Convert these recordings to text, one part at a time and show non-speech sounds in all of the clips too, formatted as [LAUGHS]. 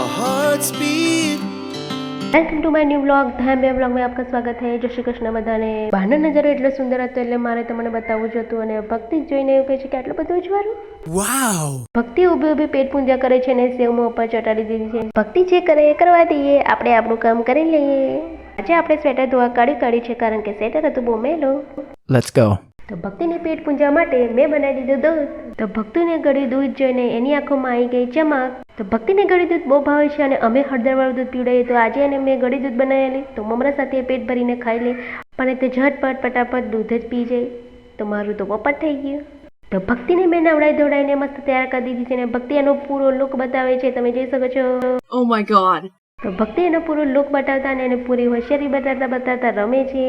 our hearts beat. Welcome to my new blog ધામ બે બ્લોગમાં આપકા સ્વાગત છે. જય શ્રી કૃષ્ણ બધાને. બહારનો નજારો એટલો સુંદર હતો એટલે મારે તમને બતાવવું જ હતું અને ભક્તિ જ જોઈને એવું કહે છે કે આટલું બધું ઉજવારું વાવ ભક્તિ ઊભી ઊભી પેટ પૂજા કરે છે અને સેવમાં ઉપર ચટાડી દીધી છે. ભક્તિ જે કરે એ કરવા દઈએ. આપણે આપણું કામ કરી લઈએ. આજે આપણે સ્વેટર ધોવા કાઢી કાઢી છે કારણ કે સ્વેટર હતું બહુ મેલો. Let's go. તો ભક્તિની પેટ પૂજા માટે મેં બનાવી દીધું દૂધ. તો ભક્તિને ગળ્યું દૂધ જોઈને એની આંખોમાં આવી ગઈ ચમક તો ભક્તિને ગળ્યું દૂધ બહુ ભાવે છે અને અમે હળદરવાળું દૂધ પીવડાવીએ તો આજે એને મેં ગળી દૂધ બનાવેલી. તો મમરા સાથે પેટ ભરીને ખાઈ લે. પણ તે ઝટપટ પટાપટ દૂધ જ પી જાય. તો મારું તો પોપટ થઈ ગયું. તો ભક્તિને મેં નવડાઈ ધોડાઈને મસ્ત તૈયાર કરી દીધી છે અને ભક્તિ એનો પૂરો લુક બતાવે છે. તમે જોઈ શકો છો. ઓ માય ગોડ તો ભક્તિ એનો પૂરો લુક બતાવતા અને એને પૂરી હોશિયારી બતાવતા બતાવતા રમે છે.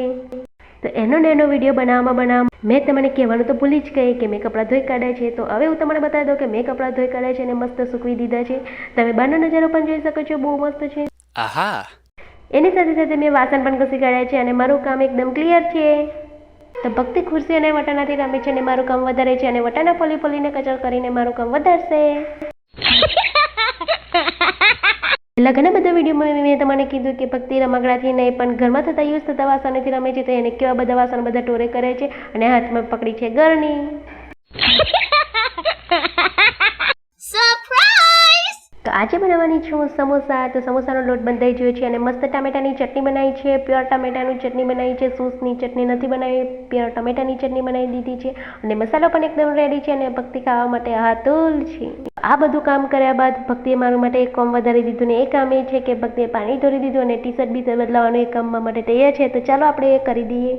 તો એનો ને એનો વીડિયો બનાવવામાં બનાવ મેં તમને કહેવાનું તો ભૂલી જ ગઈ કે મેં કપડાં ધોઈ કાઢ્યા છે. તો હવે હું તમને બતાવી દઉં કે મેં કપડાં ધોઈ કાઢ્યા છે અને મસ્ત સૂકવી દીધા છે. તમે બંને નજારો પણ જોઈ શકો છો. બહુ મસ્ત છે. આહા. એની સાથે સાથે મેં વાસણ પણ ઘસી કાઢ્યા છે અને મારું કામ એકદમ ક્લિયર છે. તો ભક્તિ ખુરશી અને વટાણાથી રમે છે અને મારું કામ વધારે છે અને વટાણા ફોલી ફોલીને કચર કરીને મારું કામ વધારશે. પહેલા ઘણા બધા વિડીયોમાં મેં તમને કીધું કે ભક્તિ રમકડાથી નહીં પણ ઘરમાં થતા યુઝ થતા વાસણોથી રમે છે, તો એને કેવા બધા વાસણ બધા ટોરે કરે છે અને હાથમાં પકડી છે ગરણી. [LAUGHS] આજે બનાવવાની છું સમોસા. તો સમોસાનો લોટ બંધાઈ ગયો છે અને મસ્ત ટામેટાની ચટણી બનાવી છે. પ્યોર ટામેટાની ચટણી બનાવી છે. સૂસની ચટણી નથી બનાવી. પ્યોર ટામેટાની ચટણી બનાવી દીધી છે. અને મસાલો પણ એકદમ રેડી છે અને ભક્તિ ખાવા માટે હાતુલ છે. આ બધું કામ કર્યા બાદ ભક્તિએ મારું માટે એક કામ વધારી દીધું ને એ કામ એ છે કે ભક્તિએ પાણી ધોરી દીધું અને ટી શર્ટ બી બદલાવાનું એ કામમાં માટે તૈયાર છે. તો ચાલો આપણે એ કરી દઈએ.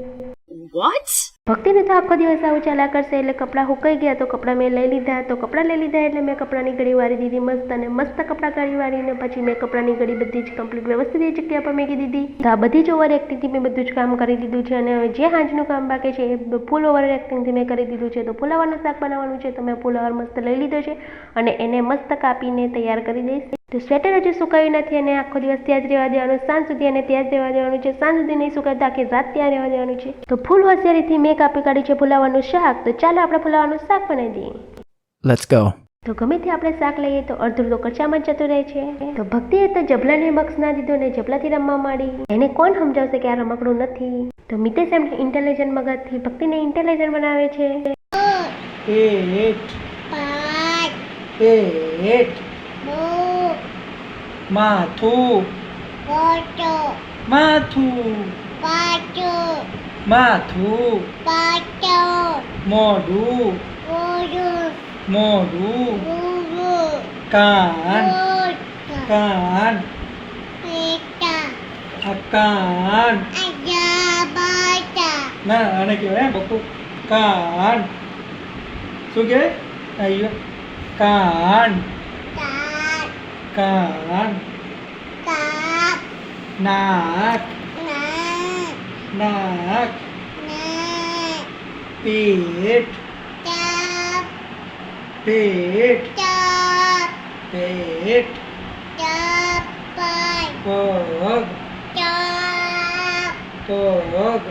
What? ભક્તિને તો આખો દિવસ આવું ચાલ્યા કરશે એટલે કપડાં હુકાઈ ગયા તો કપડાં મેં લઈ લીધા, તો કપડાં લઈ લીધા એટલે મેં કપડાની ઘડી વાળી દીધી મસ્ત અને મસ્ત કપડાં ઘડી વાળીને પછી મેં કપડાની ઘડી બધી જ કમ્પ્લીટ વ્યવસ્થિત જગ્યા પર મેકી દીધી. તો આ બધી જ ઓવર એક્ટિંગથી મેં બધું જ કામ કરી દીધું છે અને જે હાંજનું કામ બાકી છે એ ફૂલ ઓવર એક્ટિંગથી મેં કરી દીધું છે. તો ફુલાવરનું શાક બનાવવાનું છે તો મેં ફુલાવર મસ્ત લઈ લીધો છે અને એને મસ્ત કાપીને તૈયાર કરી દઈશ. તો સ્વેટર હજુ સુકાયું નથી અને આખો દિવસ ત્યાં જ રહેવા દેવાનું સાંજ સુધી અને ત્યાં જ રહેવા દેવાનું છે. સાંજ સુધી નહીં સુકાતા કે આખી રાત ત્યાં રહેવા દેવાનું છે. તો ફૂલ હોશિયારીથી મેં કાપી કાઢી છે ફુલાવાનું શાક. તો ચાલો આપણે ફુલાવાનું શાક બનાવી દઈએ. લેટ્સ ગો તો ગમે તે આપણે શાક લઈએ તો અડધું તો કચામાં જ જતું રહે છે. તો ભક્તિએ તો જબલાને બક્ષ ના દીધો ને જબલાથી રમવા માંડી. એને કોણ સમજાવશે કે આ રમકડું નથી? તો મિતેશ એમ ઇન્ટેલિજન્ટ મગજથી ભક્તિને ઇન્ટેલિજન્ટ બનાવે છે. Eight Eight. માથું. માથું. માથું. મોઢું. મોઢું. કાન. કાન. આ કાન. ના આને કહેવાય બકુ કાન. શું કહેવાય? અહીંયા કાન કાન નાક નાક પેટ પેટ પેટ પગ પગ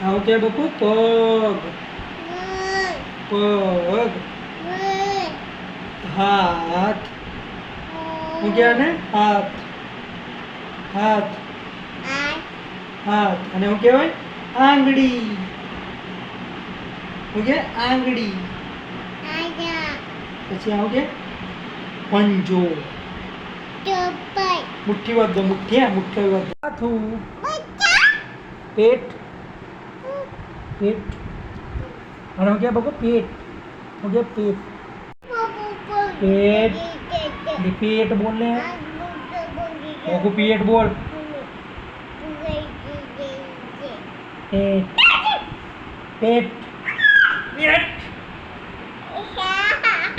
આવું કે બકુ પગ પગ હાથ. હું કે ને? હાથ. હાથ. હાથ. અને હું કહેવાય? આંગળી. હું કે આંગળી. પછી આવું કે પંજો. મુઠ્ઠી વાગો મુઠ્ઠી મુઠ્ઠી વાગો હાથું. પેટ. પેટ. અને હું કે બગો પેટ. હું કે પેટ. પેટ ये पेट बोल रहे हैं बगो पेट बोल पेट पेट पेट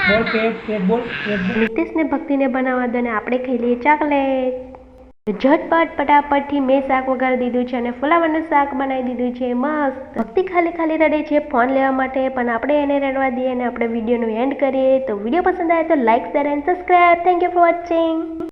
बोल पेट पेट बोल पेट बोल મિતેશને ભક્તિને બનાવવા દો ને આપણે ખાઈ લઈએ ચોકલેટ ઝટપટ પટાપટથી મેં શાક વઘારી દીધું છે અને ફુલાવાનું શાક બનાવી દીધું છે. મસ્ત. ભક્તિ ખાલી ખાલી રડે છે ફોન લેવા માટે, પણ આપણે એને રડવા દઈએ અને આપણે વિડીયોનું એન્ડ કરીએ. તો વીડિયો પસંદ આવે તો like share and subscribe thank you for watching